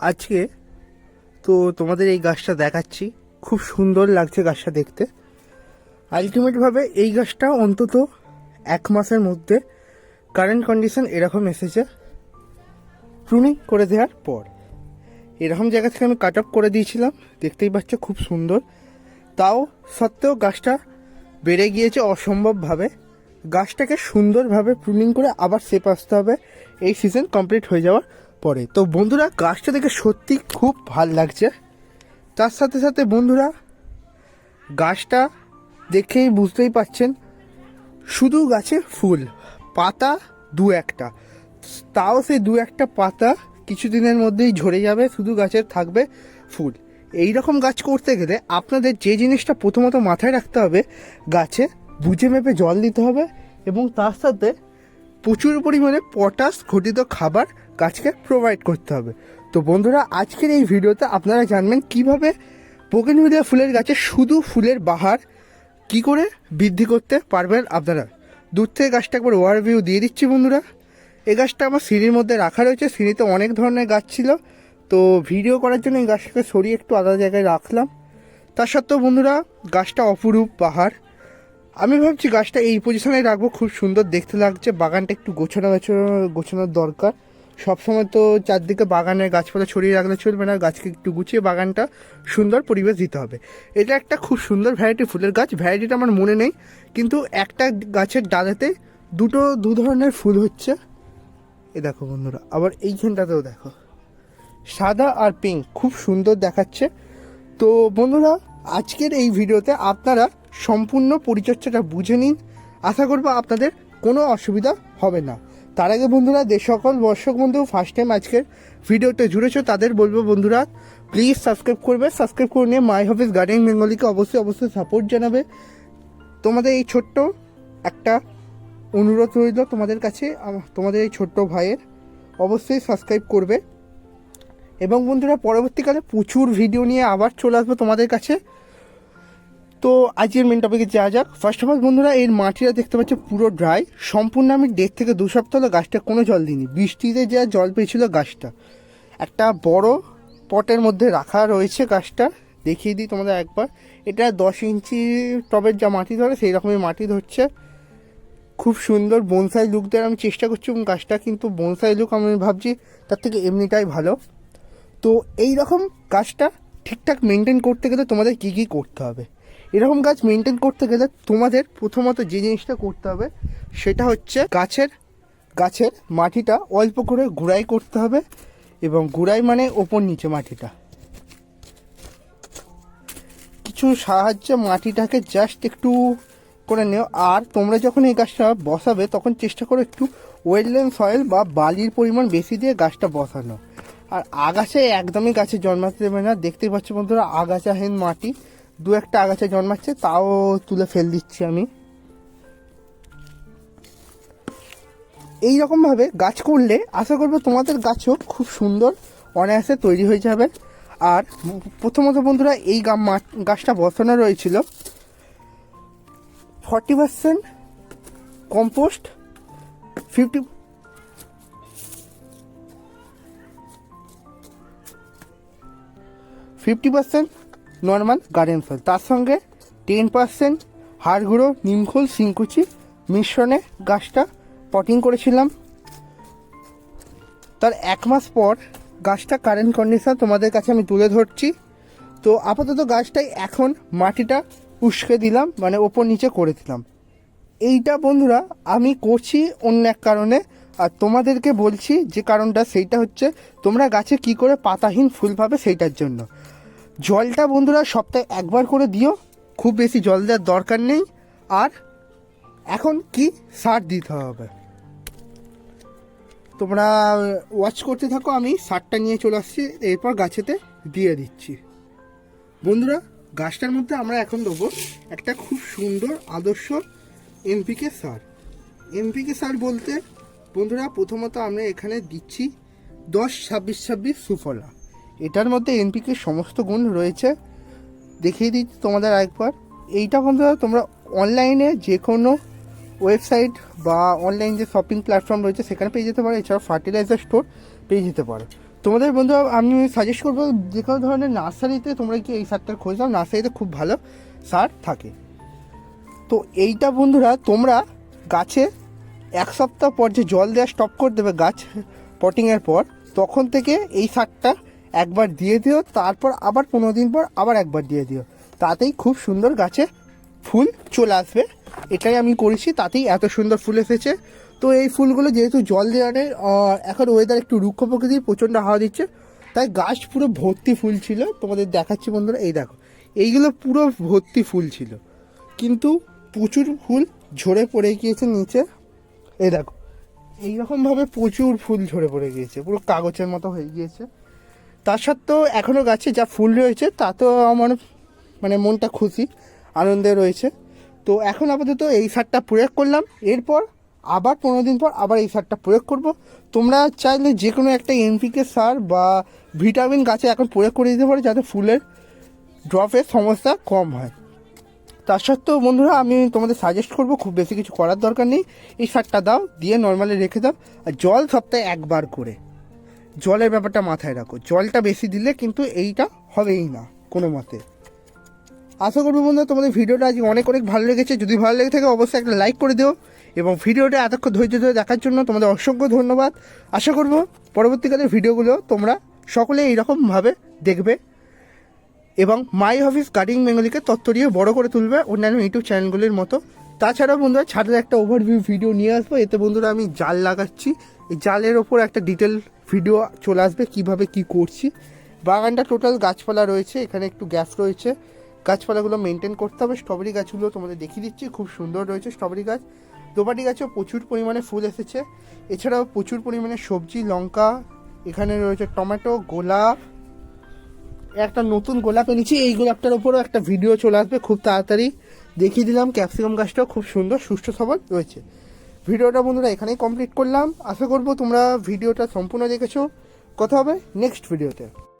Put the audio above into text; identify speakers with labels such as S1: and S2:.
S1: আজকে তো তোমাদের এই গাছটা দেখাচ্ছি। খুব সুন্দর লাগছে গাছটা দেখতে। আলটিমেটভাবে এই গাছটা অন্তত এক মাসের মধ্যে কারেন্ট কন্ডিশন এরকম এসেছে প্রুনিং করে দেওয়ার পর। এরকম জায়গা থেকে আমি কাট আপ করে দিয়েছিলাম, দেখতেই পাচ্ছ খুব সুন্দর। তাও সত্ত্বেও গাছটা বেড়ে গিয়েছে অসম্ভবভাবে। গাছটাকে সুন্দরভাবে প্রুনিং করে আবার সেপ আসতে হবে। এই সিজন কমপ্লিট হয়ে যাওয়ার পরে। তো বন্ধুরা গাছটা দেখে সত্যি খুব ভালো লাগছে। তার সাথে সাথে বন্ধুরা, গাছটা দেখেই বুঝতেই পাচ্ছেন, শুধু গাছে ফুল, পাতা দু একটা। তাও সেই দু একটা পাতা কিছুদিনের মধ্যেই ঝরে যাবে, শুধু গাছের থাকবে ফুল। এই রকম গাছ করতে গেলে আপনাদের যে জিনিসটা প্রথমত মাথায় রাখতে হবে, গাছে বুঝে মেপে জল দিতে হবে এবং তার সাথে প্রচুর পরিমাণে পটাশ ঘটিত খাবার গাছকে প্রোভাইড করতে হবে। তো বন্ধুরা, আজকের এই ভিডিওতে আপনারা জানবেন কীভাবে বোগেনভিলিয়া ফুলের গাছে শুধু ফুলের বাহার কি করে বৃদ্ধি করতে পারবেন আপনারা। দূর থেকে গাছটা একবার ওভারভিউ দিয়ে দিচ্ছি বন্ধুরা। এই গাছটা আমার সিঁড়ির মধ্যে রাখা রয়েছে, সিঁড়িতে অনেক ধরনের গাছ ছিল। তো ভিডিও করার জন্য এই গাছটাকে সরিয়ে একটু আলাদা জায়গায় রাখলাম। তা সত্ত্বেও বন্ধুরা, গাছটা অপরূপ পাহাড় আমি ভাবছি গাছটা এই পজিশনে রাখব। খুব সুন্দর দেখতে লাগছে। বাগানটা একটু গোছানো গোছানো গোছানোর দরকার। সবসময় তো চারদিকে বাগানের গাছপালা ছড়িয়ে রাখলে চলবে না। গাছকে একটু গুছিয়ে বাগানটা সুন্দর পরিবেশ দিতে হবে। এটা একটা খুব সুন্দর ভ্যারাইটি ফুলের গাছ। ভ্যারাইটিটা আমার মনে নেই। কিন্তু একটা গাছের ডালেতে দুটো দু ধরনের ফুল হচ্ছে। এ দেখো বন্ধুরা, আবার এইখানটাতেও দেখো। সাদা আর পিঙ্ক খুব সুন্দর দেখাচ্ছে। তো বন্ধুরা, আজকের এই ভিডিওতে আপনারা সম্পূর্ণ পরিচর্যাটা বুঝে নিন। আশা করব আপনাদের কোনো অসুবিধা হবে না। তার আগে বন্ধুরা, যে সকল দর্শক বন্ধু ফার্স্ট টাইম আজকের ভিডিওতে জুড়েছো, তাদের বলব বন্ধুরা প্লিজ সাবস্ক্রাইব করবে। সাবস্ক্রাইব করে নিয়ে মাই হবিস গার্ডেন বেঙ্গলিকে অবশ্যই অবশ্যই সাপোর্ট জানাবে। তোমাদের এই ছোট্ট একটা অনুরোধ রইল তোমাদের কাছে। তোমাদের এই ছোট্ট ভাইয়ের অবশ্যই সাবস্ক্রাইব করবে। এবং বন্ধুরা, পরবর্তীকালে প্রচুর ভিডিও নিয়ে আবার চলে আসব তোমাদের কাছে। তো আজকের মেন টপিকে যাওয়া যাক। ফার্স্ট অফ অল বন্ধুরা এর মাটিটা দেখতে পাচ্ছ পুরো ড্রাই সম্পূর্ণ আমি দেড় থেকে দু সপ্তাহ গাছটা কোনো জল দিইনি। বৃষ্টিতে যা জল পেয়েছিল গাছটা। একটা বড় পটের মধ্যে রাখা রয়েছে গাছটা। দেখিয়ে দিই তোমাদের একবার। এটা দশ ইঞ্চি টবের যা মাটি ধরে, সেই রকমই মাটি ধরছে। খুব সুন্দর বনসাই লুক দেওয়ার আমি চেষ্টা করছি এবং গাছটা কিন্তু বনসাই লুক আমি ভাবছি তার থেকে এমনিটাই ভালো। তো এই রকম গাছটা ঠিকঠাক মেনটেন করতে গেলে তোমাদের কী কী করতে হবে? এরকম গাছ মেনটেন করতে গেলে তোমাদের প্রথমত যে জিনিসটা করতে হবে, সেটা হচ্ছে গাছের গাছের মাটিটা অল্প করে গুড়াই করতে হবে এবং গুড়াই মানে ওপর নিচে মাটিটা। কিছু সাহায্যে মাটিটাকে জাস্ট একটু করে নিও। আর তোমরা যখন এই গাছটা বসাবে, তখন চেষ্টা করো একটু ওয়েললেন সয়েল বা বালির পরিমাণ বেশি দিয়ে গাছটা বসানো। আর আগাছে একদমই গাছে জন্মাতে দেবে না। দেখতে পাচ্ছ বন্ধুরা আগাছাহীন মাটি। দু একটা আগাছা জন্মাচ্ছে, তাও তুলে ফেল দিচ্ছি আমি। এই রকমভাবে গাছ করলে, আশা করব তোমাদের গাছও খুব সুন্দর অনায়াসে তৈরি হয়ে যাবে। আর প্রথমত বন্ধুরা, এই গাছটা বসানো রয়েছিল। Forty percent compost, fifty fifty percent normal garden soil তার সঙ্গে টেন পার্সেন্ট হাড় গুঁড়ো নিমখোল শিংকুচি মিশ্রণে গাছটা পটিং করেছিলাম। তার এক মাস পর গাছটা কারেন্ট কন্ডিশন তোমাদের কাছে আমি তুলে ধরছি। তো আপাতত গাছটাই এখন মাটিটা উস্কে দিলাম মানে ওপর নিচে করে দিলাম। এইটা বন্ধুরা আমি করছি অন্য এক কারণে। আর তোমাদেরকে বলছি যে কারণটা সেইটা হচ্ছে তোমরা গাছে কি করে পাতাহীন ফুল পাবে সেইটার জন্য। জলটা বন্ধুরা সপ্তাহে একবার করে দিও। খুব বেশি জল দেওয়ার দরকার নেই। আর এখন কি সার দিতে হবে? তোমরা ওয়াচ করতে থাকো, আমি সারটা নিয়ে চলে আসছি। এরপর গাছেতে দিয়ে দিচ্ছি। বন্ধুরা, গাছটার মধ্যে আমরা এখন দেবো একটা খুব সুন্দর আদর্শ এমপিকে সার। এমপিকে সার বলতে, বন্ধুরা, প্রথমত আমরা এখানে দিচ্ছি দশ ছাব্বিশ ছাব্বিশ সুফলা। এটার মধ্যে এনপিকে সমস্ত গুণ রয়েছে। দেখিয়ে দিচ্ছি তোমাদের একবার এইটা বন্ধুরা, তোমরা অনলাইনে যে কোনো ওয়েবসাইট বা অনলাইন যে শপিং প্ল্যাটফর্ম রয়েছে, সেখানে পেয়ে যেতে পারো। এছাড়াও ফার্টিলাইজার স্টোর পেয়ে যেতে পারো। তোমাদের বন্ধু আমি সাজেস্ট করব যে কোনো ধরনের নার্সারিতে তোমরা কি এই সারটার খোঁজ নাও। নার্সারিতে খুব ভালো সার থাকে। তো এইটা বন্ধুরা, তোমরা গাছে এক সপ্তাহ পর যে জল দেওয়া স্টপ করে দেবে গাছ পটিংয়ের পর, তখন থেকে এই সারটা একবার দিয়ে দিও, তারপর আবার পনেরো দিন পর আবার একবার দিয়ে দিও। তাতেই খুব সুন্দর গাছে ফুল চলে আসবে। এটাই আমি করেছি, তাতেই এত সুন্দর ফুল এসেছে। তো এই ফুলগুলো যেহেতু জল দেওয়া নেই এখন ওয়েদার একটু রুক্ষ প্রকৃতির প্রচণ্ড হাওয়া দিচ্ছে, তাই গাছ পুরো ভর্তি ফুল ছিল। তোমাদের দেখাচ্ছি বন্ধুরা, এই দেখো, এইগুলো পুরো ভর্তি ফুল ছিল। কিন্তু প্রচুর ফুল ঝরে পড়ে গিয়েছে নিচে। এই দেখো, এইরকমভাবে প্রচুর ফুল ঝরে পড়ে গিয়েছে, পুরো কাগজের মতো হয়ে গিয়েছে। তা সত্ত্বেও এখনও গাছে যা ফুল রয়েছে তাতেও আমার মানে মনটা খুশি, আনন্দে রয়েছে। তো এখন আপাতত এই সারটা প্রয়োগ করলাম। এরপর আবার পনেরো দিন পর আবার এই সারটা প্রয়োগ করব। তোমরা চাইলে যে কোনো একটা এনপিকে সার বা ভিটামিন গাছে এখন প্রয়োগ করে দিতে পারো যাতে ফুলের ড্রপের সমস্যা কম হয়। তার সত্ত্বেও বন্ধুরা, আমি তোমাদের সাজেস্ট করব, খুব বেশি কিছু করার দরকার নেই। এই সারটা দাও, দিয়ে নর্মালি রেখে দাও, আর জল সপ্তাহে একবার করে। জলের ব্যাপারটা মাথায় রাখো। জলটা বেশি দিলে কিন্তু এইটা হবেই না, কোনো মতে। আশা করব বন্ধুরা তোমাদের ভিডিওটা আজ অনেক অনেক ভালো লেগেছে। যদি ভালো লেগে থাকে অবশ্যই একটা লাইক করে দিও এবং ভিডিওটা এতক্ষণ ধৈর্য ধরে দেখার জন্য তোমাদের অসংখ্য ধন্যবাদ। আশা করব পরবর্তীকালের ভিডিওগুলো তোমরা সকলে এইরকমভাবে দেখবে এবং মাই অফিস গার্ডিং বেঙ্গলিকে তত্ত্বরিয়ে বড় করে তুলবে অন্যান্য ইউটিউব চ্যানেলগুলির মতো। তাছাড়াও বন্ধুরা ছাদের একটা ওভারভিউ ভিডিও নিয়ে আসব। এতে বন্ধুরা আমি জাল লাগাচ্ছি। এই জালের ওপর একটা ডিটেল ভিডিও চলে আসবে, কীভাবে কি করছি। বাগানটা টোটাল গাছপালা রয়েছে, এখানে একটু গ্যাস রয়েছে। গাছপালাগুলো মেনটেন করতে হবে। স্ট্রবেরি গাছগুলো তোমাদের দেখিয়ে দিচ্ছি, খুব সুন্দর রয়েছে স্ট্রবেরি গাছ। দোপাটি গাছেও প্রচুর পরিমাণে ফুল এসেছে। এছাড়াও প্রচুর পরিমাণে সবজি, লঙ্কা, এখানে রয়েছে টমেটো গোলাপ। একটা নতুন গোলাপ এনেছি, এই গোলাপটার ওপরও একটা ভিডিও চলে আসবে, খুব তাড়াতাড়ি। দেখিয়ে দিলাম ক্যাপসিকাম গাছটাও খুব সুন্দর সুস্থ সবল রয়েছে। ভিডিওটা বন্ধুরা এখানেই কমপ্লিট করলাম। আশা করব তোমরা ভিডিওটা সম্পূর্ণ দেখেছ। কথা হবে নেক্সট ভিডিওতে